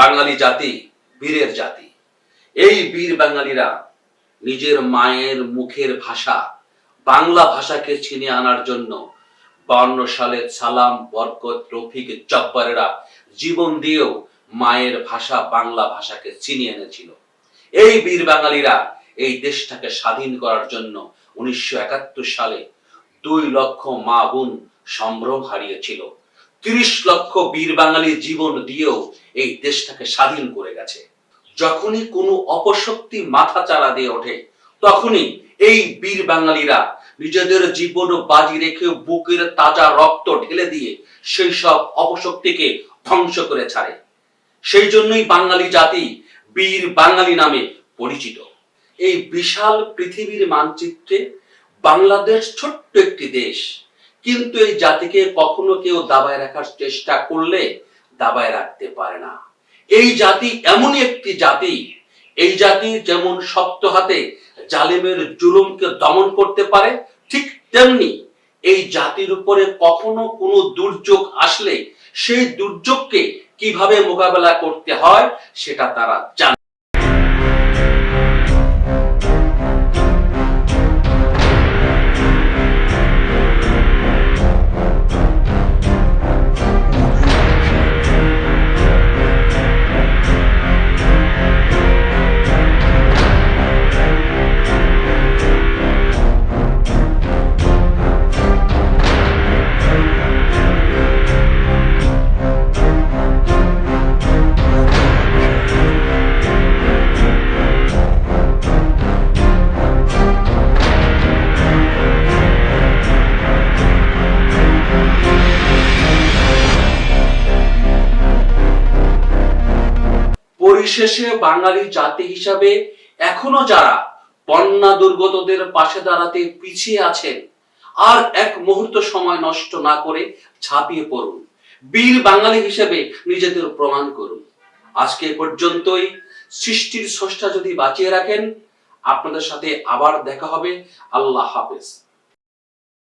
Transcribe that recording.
বাঙালি জাতি, বীরের জাতি। এই বীর বাঙালিরা নিজের মায়ের মুখের ভাষা, বাংলা ভাষাকে ছিনিয়ে আনার জন্য বান্ন সালে সালাম, বরকত, রফিক, জব্বারেরা জীবন দিয়েও মায়ের ভাষা, বাংলা ভাষাকে ছিনিয়ে এনেছিল। এই বীর বাঙালিরা এই দেশটাকে স্বাধীন করার জন্য উনিশশো একাত্তর সালে দুই লক্ষ মা বোন সম্ভ্রম হারিয়েছিল। তিরিশ লক্ষ বীর বাঙালি জীবন দিয়েও এই দেশটাকে স্বাধীন করে গেছে। যখনই কোনো অপশক্তি মাথা চারা দিয়ে ওঠে, তখনই এই বীর বাঙালিরা নিজেদের জীবন বাজি রেখে বুকের তাজা রক্ত ঢেলে দিয়ে সেই সব অপশক্তিকে ধ্বংস করে ছাড়ে। সেই জন্যই বাঙালি জাতি বীর বাঙালি নামে পরিচিত। এই বিশাল পৃথিবীর মানচিত্রে বাংলাদেশ ছোট্ট একটি দেশ। কিন্তু এই জাতিকে কখনো কেউ দাবায় রাখার চেষ্টা করলে দাবায় রাখতে পারে না। এই জাতি এমনই একটি জাতি। এই জাতি যেমন শক্ত হাতে জালেমের জুলুমকে দমন করতে পারে, ঠিক তেমনি এই জাতির উপরে কখনো কোনো দুর্যোগ আসলে সেই দুর্যোগকে কীভাবে মোকাবেলা করতে হয়, সেটা তারা জানে। পরিশেষে বাঙালি জাতি হিসাবে এখনও যারা বন্যা দুর্গতদের পাশে দাঁড়াতে পিছিয়ে আছেন, আর এক মুহূর্ত সময় নষ্ট না করে ঝাঁপিয়ে পড়ুন। বীর বাঙালি হিসেবে নিজেদের প্রমাণ করুন। আজকে পর্যন্তই। সৃষ্টির স্রষ্টা যদি বাঁচিয়ে রাখেন, আপনাদের সাথে আবার দেখা হবে। আল্লাহ হাফেজ।